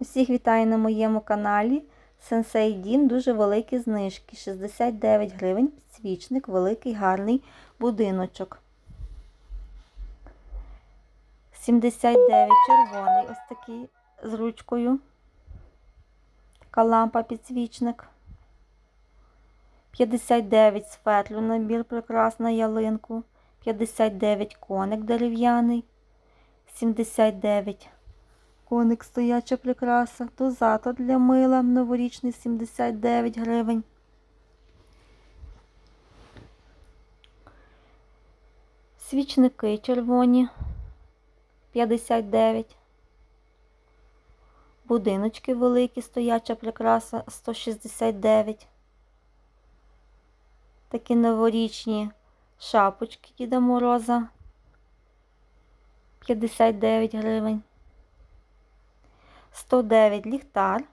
Усіх вітаю на моєму каналі. Сенсей Дім дуже великі знижки. 69 гривень, підсвічник, великий гарний будиночок. 79 червоний, ось такий з ручкою. Така лампа підсвічник. 59 сфетлю набір прикрас на ялинку. 59 коник дерев'яний. 79 Коник стояча прикраса, дозатор для мила новорічний 79 гривень. Свічники червоні 59. Будиночки великі, стояча прикраса 169. Такі новорічні шапочки Діда Мороза 59 гривень. 109 ліхтар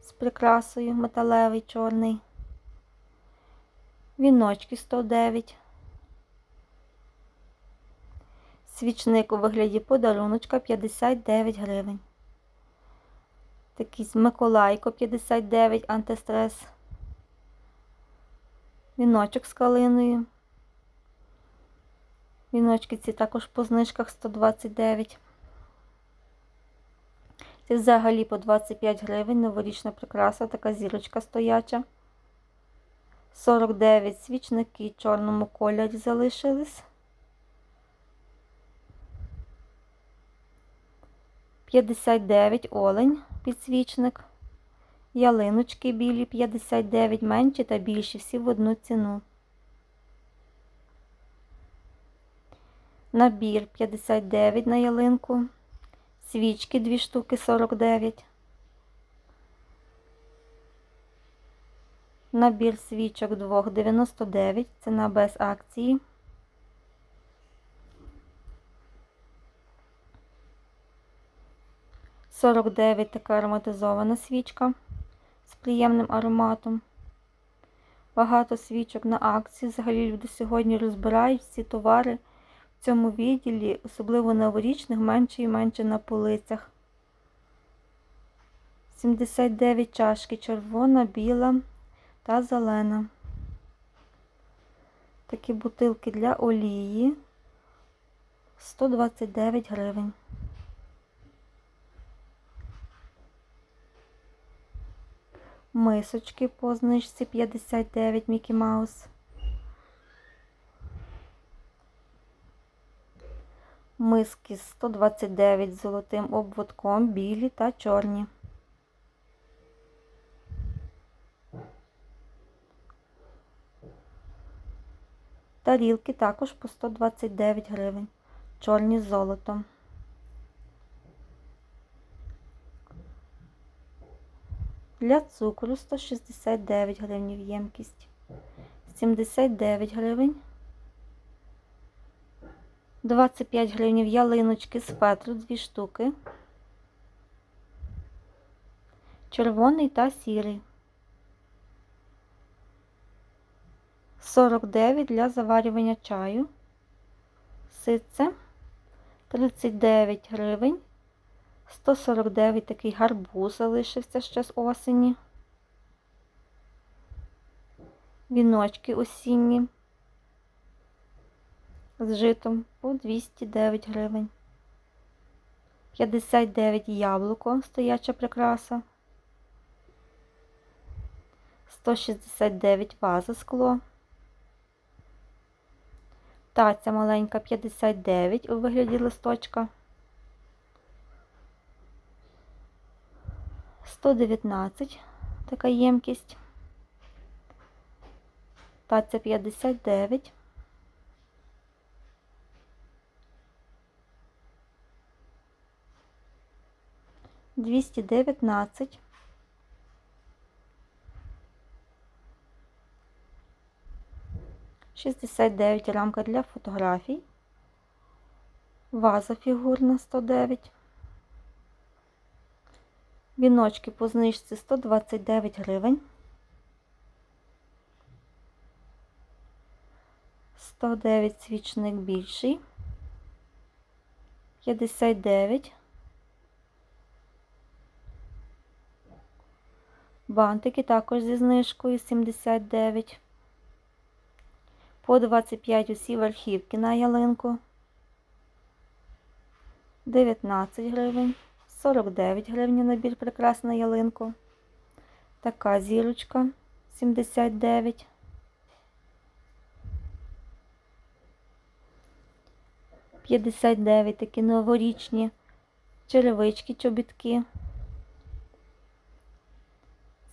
з прикрасою металевий чорний. Віночки 109. Свічник у вигляді подаруночка 59 гривень. Такий Миколайко 59 антистрес. Віночок з калиною. Віночки ці також по знижках 129. Це взагалі по 25 гривень, новорічна прикраса, така зірочка стояча. 49 свічники в чорному кольорі залишились. 59 олень підсвічник. Ялиночки білі 59 менші та більші, всі в одну ціну. Набір 59 на ялинку. Свічки 2 штуки 49. Набір свічок 2 99. Ціна без акції. Сорок дев'ять така ароматизована свічка з приємним ароматом. Багато свічок на акції. Взагалі люди сьогодні розбирають всі товари цьому відділі, особливо новорічних, менше і менше на полицях. 79 чашки червона, біла та зелена. Такі бутилки для олії 129 гривень. Мисочки по знижці 59 Мікі Маус. Миски 129 з золотим обводком, білі та чорні. Тарілки також по 129 гривень. Чорні з золотом. Для цукру 169 гривень ємкість. 79 гривень. 25 гривень ялиночки з фетру, 2 штуки. Червоний та сірий. 49 для заварювання чаю. Ситце 39 гривень. 149 такий гарбуз залишився ще з осені. Віночки осінні з житом по 209 гривень. 59 яблуко, стояча прикраса. 169 ваза скло. Таця маленька 59 у вигляді листочка. 119 така ємкість. Таця 59. Двісті дев'ятнадцять. Шістдесят дев'ять рамка для фотографій. Ваза фігурна 109. Віночки по знижці 129 гривень. 109 свічник більший. 59. Бантики також зі знижкою 79. По 25 усі верхівки на ялинку. 19 гривень. 49 гривень набір прикрас на ялинку. Така зірочка 79. П'ятдесят дев'ять такі новорічні черевички, чобітки.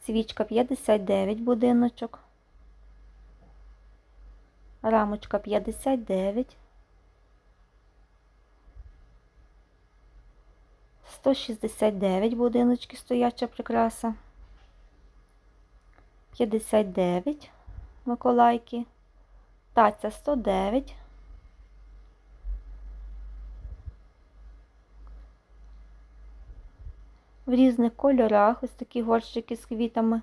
Свічка 59 будиночок. Рамочка 59. 169 будиночки стояча прикраса. 59 Миколайки. Таця 109. В різних кольорах ось такі горщики з квітами.